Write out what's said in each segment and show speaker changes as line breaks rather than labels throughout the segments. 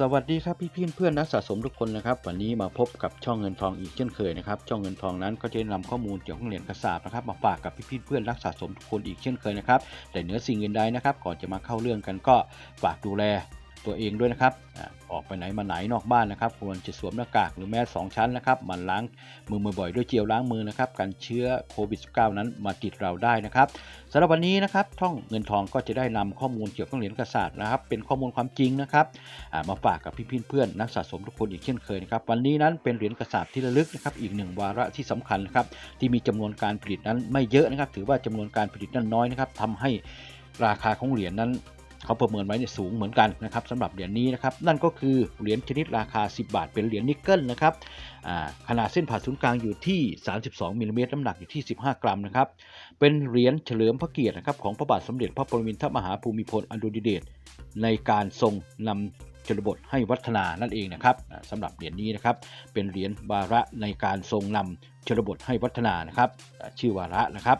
สวัสดีครับพี่พี่เพื่อนนักสะสมทุกคนนะครับ วันนี้มาพบกับช่องเงินทองอีกเช่นเคยนะครับช่องเงินทองนั้นก็จะนำข้อมูลเกี่ยวกับเหรียญกระสาบนะครับมาฝากกับพี่พี่เพื่อนนักสะสมทุกคนอีกเช่นเคยนะครับแต่เหนือสิ่งอื่นใดนะครับก่อนจะมาเข้าเรื่องกันก็ฝากดูแล ตัวเองด้วยนะครับออกไปไหนมาไหนนอกบ้านนะครับ ควรจะสวมหน้ากากหรือแมสสองชั้นนะครับมันล้างมือบ่อยๆด้วยเจลล้างมือนะครับกันเชื้อโควิด -19 นั้นมาติดเราได้นะครับสำหรับวันนี้นะครับช่องเงินทองก็จะได้นำข้อมูลเกี่ยวกับเหรียญกระสาบนะครับ เป็นข้อมูลความจริงนะครับมาฝากกับพี่ๆเพื่อนนักสะสมทุกคนอีกเช่นเคยนะครับวันนี้นั้นเป็นเหรียญกระสาบที่ระลึกนะครับอีกหนึ่งวาระที่สำคัญนะครับที่มีจำนวนการผลิตนั้นไม่เยอะนะครับ ถือว่าจำนวนการผลิตนั้นน้อยนะครับทำให้ราคาของเหรียญนั้น เขาประเมินไว้เนี่ยสูงเหมือนกันนะครับสำหรับเหรียญนี้นะครับนั่นก็คือเหรียญชนิดราคา 10 บาท เป็นเหรียญนิกเกิลนะครับขนาดเส้นผ่าศูนย์กลางอยู่ที่ 32มิลลิเมตรน้ำหนักอยู่ที่ 15 กรัมนะครับเป็นเหรียญเฉลิมพระเกียรตินะครับของพระบาทสมเด็จพระปรมินทรมหาภูมิพลอดุลยเดชในการทรงนำชนบทให้วัฒนานั่นเองนะครับสำหรับเหรียญนี้นะครับเป็นเหรียญวาระในการทรงนำชนบทให้วัฒนานะครับชื่อวาระนะครับ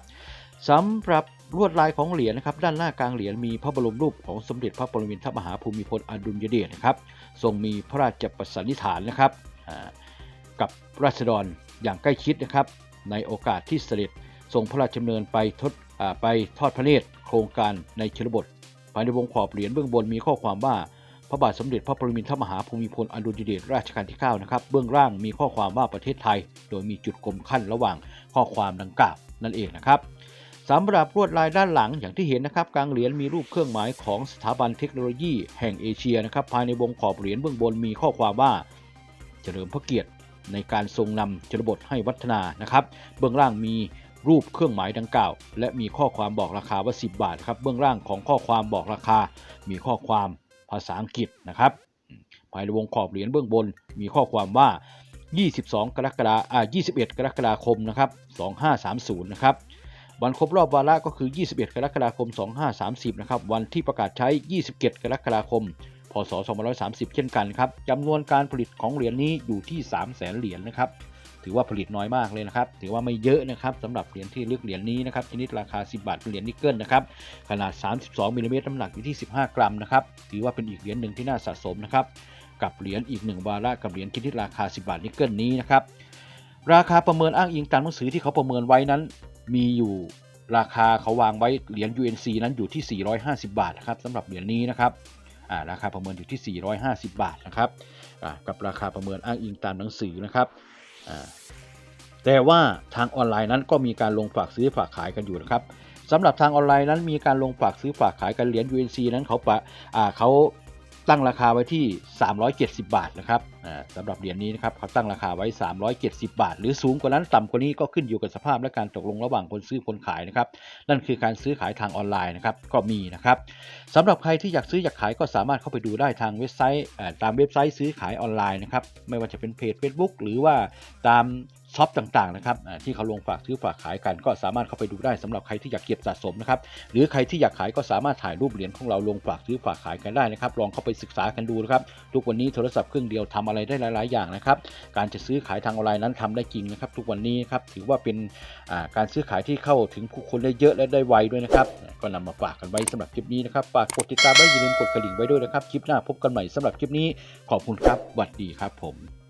สำหรับ ลวดลายของเหรียญนะครับด้านหน้ากลางเหรียญมีพระบรมรูปของสมเด็จพระปรมินทรมหาภูมิพลอดุลยเดชนะครับทรงมีพระราชประสันนิษฐานนะครับกับราษฎรอย่างใกล้ชิดนะครับในโอกาสที่เสด็จทรงพระราชดำเนินไปทดอ่าไปทอดพระเนตรโครงการในชนบทภายในวงขอบเหรียญเบื้องบนมีข้อความว่าพระบาทสมเด็จพระปรมินทรมหาภูมิพลอดุลยเดชราชกาลที่9นะครับเบื้องล่างมีข้อความว่าประเทศไทย โดยมีจุดกลมขั้นระหว่างข้อความดังกล่าวนั่นเองนะครับ สำหรับลวดลายด้านหลังอย่างที่เห็นนะครับกลางเหรียญมีรูปเครื่องหมายของสถาบันเทคโนโลยี แห่งเอเชียนะครับภายในวงขอบเหรียญเบื้องบนมีข้อความว่า เฉลิมพระเกียรติในการทรงนำชนบทให้วัฒนานะครับ เบื้องล่างมีรูปเครื่องหมายดังกล่าว และมีข้อความบอกราคาว่า 10 บาทครับเบื้องล่างของข้อความบอกราคา มีข้อความภาษาอังกฤษนะครับ ภายในวงขอบเหรียญเบื้องบนมีข้อความว่า 22 กรกฎาอ่า21 กรกฎาคมนะครับ2530นะครับ วันครบรอบวาระก็คือ 21 กรกฎาคม 2530 นะครับ วันที่ประกาศใช้ 27 กรกฎาคม พศ 2530 เช่นกันครับจำนวนการผลิตของเหรียญนี้อยู่ที่ 3 0 0 0 0 0 เหรียญนะครับ ถือว่าผลิตน้อยมากเลยนะครับ ถือว่าไม่เยอะนะครับสำหรับเหรียญที่เลึกเหรียญนี้นะครับ ชนิดราคา 10 บาทเป็นเหรียญนิกเกิลนะครับ ขนาด 32มิลลิเมตรน้ำหนักอยู่ที่ 15 กรัมนะครับ ถือว่าเป็นอีกเหรียญหนึ่งที่น่าสะสมนะครับ กับเหรียญอีกหนึ่งวาระกับเหรียญชนิดราคา 10 บาทนิกเกิลนี้นะครับ ราคาประเมินอ้างอิงตามหนังสือที่เขาประเมินไว้นั้น มีอยู่ราคาเขาวางไว้เหรียญ UNC นั้นอยู่ที่ 450 บาทนะครับสำหรับเหรียญนี้นะครับาราคาประเมินอยู่ที่ 450 บาทนะครับกับราคาประเมินอ้างอิงตามหนังสือนะครับแต่ว่าทางออนไลน์นั้นก็มีการลงฝากซื้อฝากขายกันอยู่นะครับสำหรับทางออนไลน์นั้นมีการลงฝากซื้อฝากขายกันเหรียญ UNC นั้นเขาปะเขา ตั้งราคาไว้ที่ 370 บาทนะครับอ่าสำหรับเหรียญนี้นะครับเขาตั้งราคาไว้ 370 บาท หรือสูงกว่านั้นต่ำกว่านี้ก็ขึ้นอยู่กับสภาพและการตกลงระหว่างคนซื้อคนขายนะครับ นั่นคือการซื้อขายทางออนไลน์นะครับก็มีนะครับสำหรับใครที่อยากซื้ออยากขายก็สามารถเข้าไปดูได้ทางเว็บไซต์อ่อตามเว็บไซต์ซื้อขายออนไลน์นะครับไม่ว่าจะเป็นเพจ Facebook หรือว่าตาม ช็อปต่างๆนะครับที่เขาลงฝากซื้อฝากขายกันก็สามารถเข้าไปดูได้สำหรับใครที่อยากเก็บสะสมนะครับหรือใครที่อยากขายก็สามารถถ่ายรูปเหรียญของเราลงฝากซื้อฝากขายกันได้นะครับลองเข้าไปศึกษากันดูนะครับทุกวันนี้โทรศัพท์เครื่องเดียวทำอะไรได้หลาย ๆ อย่างนะครับการจะซื้อขายทางออนไลน์นั้นทำได้จริงนะครับทุกวันนี้ครับถือว่าเป็นการซื้อขายที่เข้าถึงผู้คนได้เยอะและได้ไวด้วยนะครับก็นำมาฝากกันไว้สำหรับคลิปนี้นะครับฝากกดติดตามและอย่าลืมกดกระดิ่งไว้ด้วยนะครับคลิปหน้าพบกันใหม่สำหรับคลิปนี้ขอบคุณครับสวัสดีครับผม